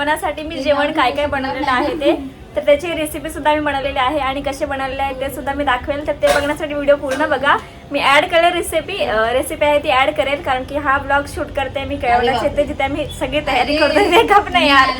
केळवणासाठी मी जेवण काय काय बनवलेलं आहे ते तर त्याची रेसिपी सुद्धा मी बनवलेली आहे आणि कसे बनवलेले आहे ते सुद्धा मी दाखवेल तर ते बघण्यासाठी व्हिडिओ पूर्ण बघा. मी ऍड करेल रेसिपी रेसिपी आहे ती ऍड करेल कारण की हा ब्लॉग शूट करते मी केळवणाचे येते जिथे मी सगळी तयारी करतो मेकअप नाही यार.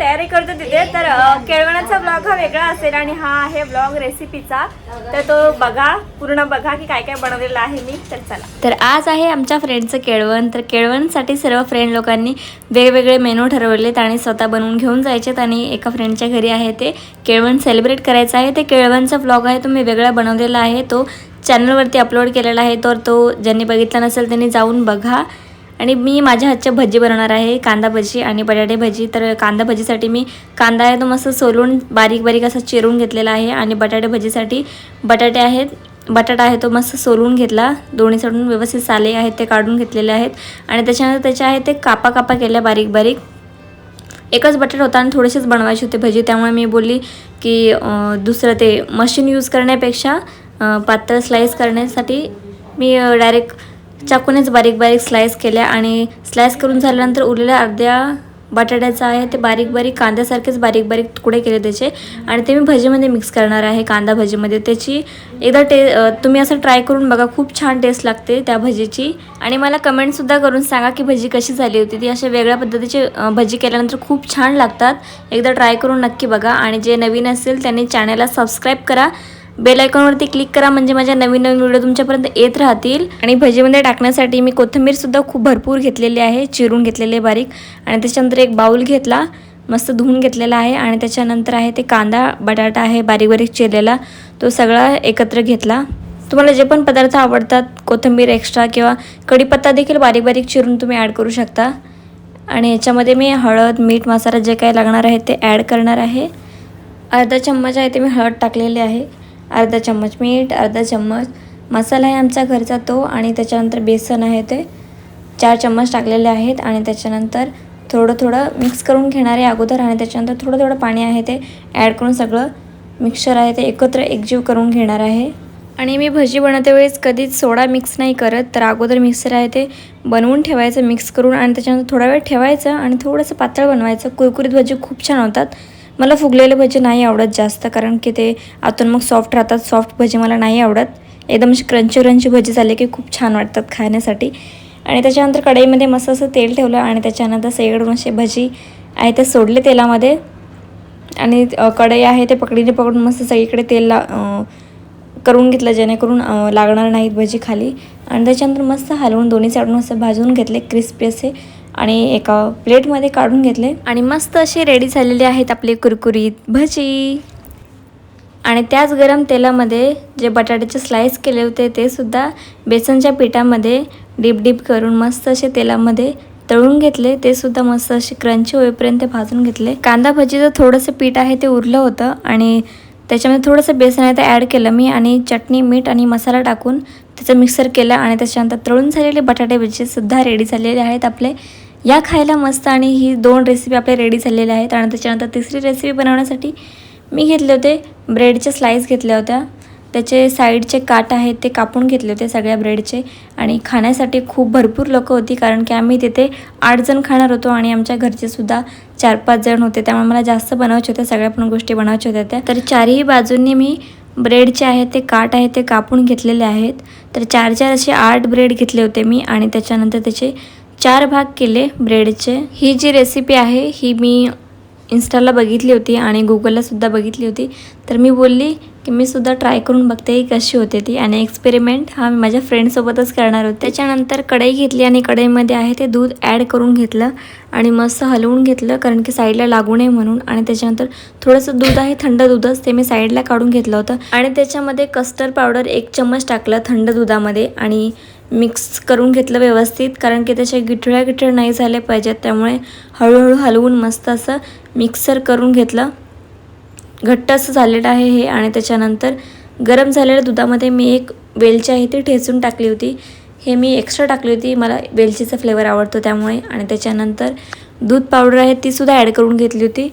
तयारी करतो तिथे तर केळवणाचा ब्लॉग हा वेगळा असेल आणि हा आहे ब्लॉग रेसिपीचा तर तो बघा पूर्ण बघा की काय काय बनवलेलं आहे मी तर चला. तर आज आहे आमच्या फ्रेंडचं केळवण. तर केळवणसाठी सर्व फ्रेंड लोकांनी वेगवेगळे मेनू ठरवलेत आणि स्वतः बनवून घेऊन जायचेत आणि एका फ्रेंडच्या घरी आहे ते. केळवण सेलिब्रेट करायचं आहे. ते केळवणचा ब्लॉग आहे तो मी वेगळा बनवलेला आहे. तो चॅनलवरती अपलोड केलेला आहे तर तो ज्यांनी बघितला नसेल त्यांनी जाऊन बघा. आणि मी माझ्या हातच्या भजी बनवणार आहे कांदा भजी आणि बटाटे भजी. तर कांदा भजीसाठी मी कांदा आहे तो मस्त सोलून बारीक बारीक असा चिरून घेतलेला आहे आणि बटाटे भजीसाठी बटाटे आहेत बटाटा आहे तो मस्त सोलून घेतला. दोन्ही सोडून व्यवस्थित साले आहेत ते काढून घेतलेले आहेत. आणि त्याच्यानंतर त्याचे आहे ते कापा कापा केल्या बारीक बारीक. एकच बटाट होता आणि थोडेसेच बनवायचे होते भजी त्यामुळे मी बोलली की दुसरं ते मशीन यूज करण्यापेक्षा पातळ स्लाईस करण्यासाठी मी डायरेक्ट चाकूनेच बारीक बारीक स्लाईस केल्या आणि स्लाईस करून झाल्यानंतर उरलेल्या अर्ध्या बटाट्याचं आहे ते बारीक बारीक कांद्यासारखेच बारीक बारीक तुकडे केले त्याचे आणि ते मी भजीमध्ये मिक्स करणार आहे कांदा भजीमध्ये. त्याची एकदा टे तुम्ही असं ट्राय करून बघा खूप छान टेस्ट लागते त्या भजीची. आणि मला कमेंटसुद्धा करून सांगा की भजी कशी झाली होती. ती अशा वेगळ्या पद्धतीची भजी केल्यानंतर खूप छान लागतात. एकदा ट्राय करून नक्की बघा आणि जे नवीन असेल त्यांनी चॅनलला सबस्क्राईब करा. बेल आयकॉनवरती क्लिक करा म्हणजे माझ्या नवीन नवीन व्हिडिओ तुमच्यापर्यंत येत राहतील. आणि भजीमध्ये टाकण्यासाठी मी कोथिंबीरसुद्धा खूप भरपूर घेतलेली आहे चिरून घेतलेले बारीक. आणि त्याच्यानंतर एक बाऊल घेतला मस्त धुवून घेतलेला आहे. आणि त्याच्यानंतर आहे ते कांदा बटाटा आहे बारीक बारीक चिरलेला तो सगळा एकत्र घेतला. तुम्हाला जे पण पदार्थ आवडतात कोथिंबीर एक्स्ट्रा किंवा कढीपत्ता देखील बारीक बारीक चिरून तुम्ही ॲड करू शकता. आणि याच्यामध्ये मी हळद मीठ मसाला जे काही लागणार आहे ते ॲड करणार आहे. अर्धा चम्मच आहे ते मी हळद टाकलेली आहे. अर्धा चम्मच मीठ अर्धा चम्मच मसाला आहे आमच्या घरचा तो आणि त्याच्यानंतर बेसन आहे ते. चार चम्मच टाकलेले आहेत आणि त्याच्यानंतर थोडं थोडं मिक्स करून घेणारे अगोदर आणि त्याच्यानंतर थोडं थोडं पाणी आहे ते ॲड करून सगळं मिक्सर आहे ते एकत्र एकजीव करून घेणार आहे. आणि मी भजी बनवते वेळेस कधीच सोडा मिक्स नाही करत तर अगोदर मिक्सर आहे ते बनवून ठेवायचं मिक्स करून आणि त्याच्यानंतर थोडा वेळ ठेवायचं आणि थोडंसं पातळ बनवायचं. कुरकुरीत भजी खूप छान होतात. मला फुगलेले भजे नाही आवडत जास्त कारण की ते आतून मग सॉफ्ट राहतात. सॉफ्ट भजे मला नाही आवडत. एकदम अशी क्रंची क्रंची भजी झाले की खूप छान वाटतात खाण्यासाठी. आणि त्याच्यानंतर कढईमध्ये मस्त असं तेल ठेवलं आणि त्याच्यानंतर सगळीकडून असे भजी आहे ते सोडले तेलामध्ये. आणि कढई आहे ते पकडीने पकडून मस्त सगळीकडे तेल ला करून घेतलं जेणेकरून लागणार नाहीत भजी खाली. आणि त्याच्यानंतर मस्त हलवून दोन्ही साईडून असं भाजून घेतले क्रिस्पी असे. आणि एका प्लेटमध्ये काढून घेतले. आणि मस्त असे रेडी झालेले आहेत आपले कुरकुरीत भजी. आणि त्याच गरम तेलामध्ये जे बटाट्याचे स्लाईस केले होते ते सुद्धा बेसनच्या पिठामध्ये डीप डीप करून मस्त असे तेलामध्ये तळून घेतले. ते सुद्धा मस्त असे क्रंची होईपर्यंत भाजून घेतले. कांदा भजीचं थोडंसं पीठ आहे ते उरलं होतं आणि त्याच्यामध्ये थोडंसं बेसन आहे ते ॲड केलं मी आणि चटणी मीठ आणि मसाला टाकून त्याचं मिक्सर केलं आणि त्याच्यानंतर तळून झालेले बटाटे भजीसुद्धा रेडी झालेले आहेत आपले. या खायला मस्त आणि ही दोन रेसिपी आपल्या रेडी झालेल्या आहेत. आणि त्याच्यानंतर तिसरी रेसिपी बनवण्यासाठी मी घेतले होते ब्रेडचे स्लाईस घेतल्या होत्या. त्याचे साईडचे काट आहेत ते कापून घेतले होते सगळ्या ब्रेडचे आणि खाण्यासाठी खूप भरपूर लोकं होती कारण की आम्ही तिथे आठ जण खाणार होतो आणि आमच्या घरचेसुद्धा चार पाच जण होते. त्यामुळे मला जास्त बनवायचे होते सगळ्या पण गोष्टी बनवायच्या होत्या त्या. तर चारही बाजूंनी मी ब्रेडचे आहेत ते काट आहेत ते कापून घेतलेले आहेत. तर चार चार असे आठ ब्रेड घेतले होते मी आणि त्याच्यानंतर त्याचे चार भाग केले ब्रेडचे. ही जी रेसिपी आहे ही मी इन्स्टाला बघितली होती आणि गुगललासुद्धा बघितली होती. तर मी बोलली की मी सुद्धा ट्राय करून बघते ही कशी होते ती आणि एक्सपेरिमेंट हा मी माझ्या फ्रेंडसोबतच करणार होते. त्याच्यानंतर कढई घेतली आणि कढईमध्ये आहे ते दूध ॲड करून घेतलं आणि मस्त हलवून घेतलं कारण की साईडला लागू नये म्हणून आणि त्याच्यानंतर थोडंसं दूध आहे थंड दूधच ते मी साईडला काढून घेतलं होतं. आणि त्याच्यामध्ये कस्टर्ड पावडर एक चम्मच टाकलं थंड दुधामध्ये आणि मिक्स करून घेतलं व्यवस्थित कारण की त्याच्या गिठळ्या गिठळ नाही झाले पाहिजेत त्यामुळे हळूहळू हलवून मस्त असं मिक्सर करून घेतलं. घट्ट असं झालेलं आहे हे आणि त्याच्यानंतर गरम झालेल्या दुधामध्ये मी एक वेलची आहे ती ठेचून टाकली होती. हे मी एक्स्ट्रा टाकली होती मला वेलचीचा फ्लेवर आवडतो त्यामुळे आणि त्याच्यानंतर दूध पावडर आहे तीसुद्धा ॲड करून घेतली होती.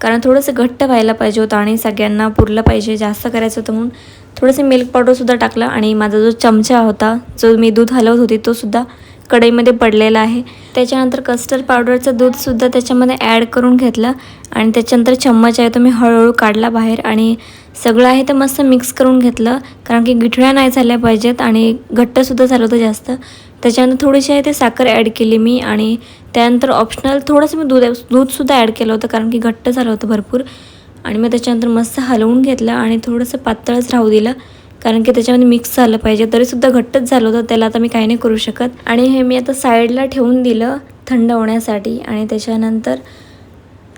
कारण थोडंसं घट्ट व्हायला पाहिजे होतं आणि सगळ्यांना पुरलं पाहिजे जास्त करायचं होतं म्हणून थोडंसं मिल्क पावडरसुद्धा टाकलं आणि माझा जो चमचा होता जो मी दूध हलवत होती तोसुद्धा कढईमध्ये पडलेलं आहे. त्याच्यानंतर कस्टर्ड पावडरचं दूधसुद्धा त्याच्यामध्ये ॲड करून घेतलं आणि त्याच्यानंतर चम्मच आहे तो मी हळूहळू काढला बाहेर आणि सगळं आहे ते मस्त मिक्स करून घेतलं. कारण की गिठळ्या नाही झाल्या पाहिजेत आणि घट्टसुद्धा झालं होतं जास्त. त्याच्यानंतर थोडीशी आहे ते साखर ॲड केली मी आणि त्यानंतर ऑप्शनल थोडंसं मी दूध दूधसुद्धा ॲड केलं होतं कारण की घट्ट झालं होतं भरपूर. आणि मग त्याच्यानंतर मस्त हलवून घेतलं आणि थोडंसं पातळच राहू दिलं. कारण की त्याच्यामध्ये मिक्स झालं पाहिजे. तरीसुद्धा घट्टच झालं होतं. त्याला आता मी काही नाही करू शकत. आणि हे मी आता साईडला ठेवून दिलं थंड होण्यासाठी. आणि त्याच्यानंतर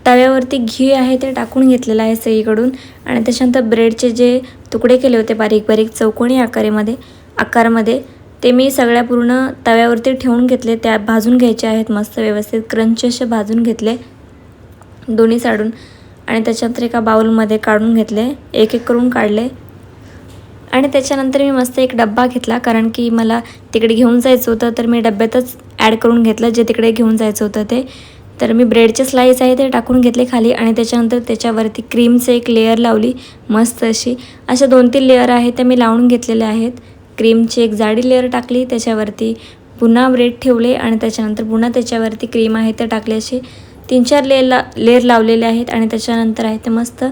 तव्यावरती घी आहे ते टाकून घेतलेलं आहे सगळीकडून. आणि त्याच्यानंतर ब्रेडचे जे तुकडे केले होते बारीक बारीक चौकोनी आकारामध्ये आकारमध्ये ते मी सगळ्या पूर्ण तव्यावरती ठेवून घेतले. त्या भाजून घ्यायचे आहेत मस्त व्यवस्थित. क्रंच असे भाजून घेतले दोन्ही साडून आणि त्याच्यानंतर एका बाउलमध्ये काढून घेतले. एक एक करून काढले. आणि त्याच्यानंतर मी मस्त एक डब्बा घेतला कारण की मला तिकडे घेऊन जायचं होतं तर मी डब्यातच ॲड करून घेतलं जे तिकडे घेऊन जायचं होतं ते. तर मी ब्रेडचे स्लाईस आहे ते टाकून घेतले खाली आणि त्याच्यानंतर त्याच्यावरती क्रीमचं एक लेअर लावली मस्त अशी. अशा दोन तीन लेअर आहेत त्या मी लावून घेतलेल्या आहेत. क्रीमची एक जाडी लेअर टाकली त्याच्यावरती पुन्हा ब्रेड ठेवले आणि त्याच्यानंतर पुन्हा त्याच्यावरती क्रीम आहे ते टाकले असे तीन चार लेअर ला लेअर लावलेले आहेत आणि त्याच्यानंतर आहे ते मस्त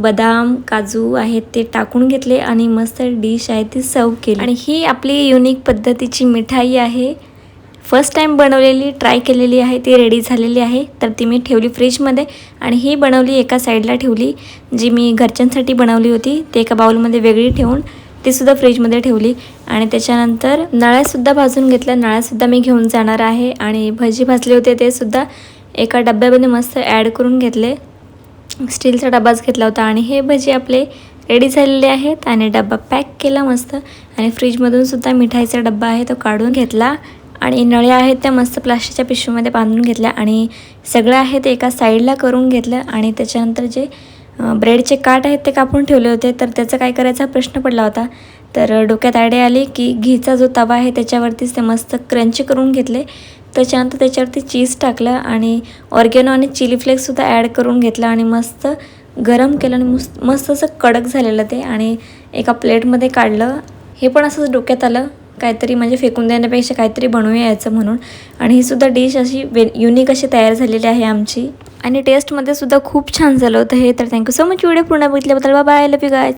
बदाम काजू आहेत ते टाकून घेतले आणि मस्त डिश आहे ती सर्व केली. आणि ही आपली युनिक पद्धतीची मिठाई आहे. फर्स्ट टाईम बनवलेली ट्राय केलेली आहे ती रेडी झालेली आहे. तर ती मी ठेवली फ्रीजमध्ये आणि ही बनवली एका साईडला ठेवली जी मी घरच्यांसाठी बनवली होती. ते एका बाउलमध्ये वेगळी ठेवून तीसुद्धा फ्रीजमध्ये ठेवली. आणि त्याच्यानंतर नळ्यासुद्धा भाजून घेतल्या. नळ्यासुद्धा मी घेऊन जाणार आहे. आणि भजी भाजले होते ते सुद्धा एका डब्यामध्ये मस्त ॲड करून घेतले. स्टीलचा डबाच घेतला होता आणि हे भजी आपले रेडी झालेले आहेत आणि डबा पॅक केला मस्त. आणि फ्रीजमधून सुद्धा मिठाईचा डब्बा आहे तो काढून घेतला. आणि नळ्या आहेत त्या मस्त प्लास्टिकच्या पिशवीमध्ये बांधून घेतल्या आणि सगळं आहे ते एका साईडला करून घेतलं. आणि त्याच्यानंतर जे ब्रेडचे काट आहेत ते कापून ठेवले होते. तर त्याचं काय करायचा प्रश्न पडला होता. तर डोक्यात आयडिया आली की घीचा जो तवा आहे त्याच्यावरतीच ते मस्त क्रंची करून घेतले. त्याच्यानंतर त्याच्यावरती चीज टाकलं आणि ऑर्गेनो आणि चिली फ्लेक्ससुद्धा ॲड करून घेतलं आणि मस्त गरम केलं आणि मस्त मस्त असं कडक झालेलं ते आणि एका प्लेटमध्ये काढलं. हे पण असंच डोक्यात आलं काहीतरी म्हणजे फेकून देण्यापेक्षा काहीतरी बनवूया याचं म्हणून. आणि ही सुद्धा डिश अशी वे युनिक अशी तयार झालेली आहे आमची. आणि टेस्टमध्ये सुद्धा खूप छान झालं होतं हे तर थँक्यू सो मच व्हिडिओ पूर्ण बघितल्याबद्दल बाय लव यू गाय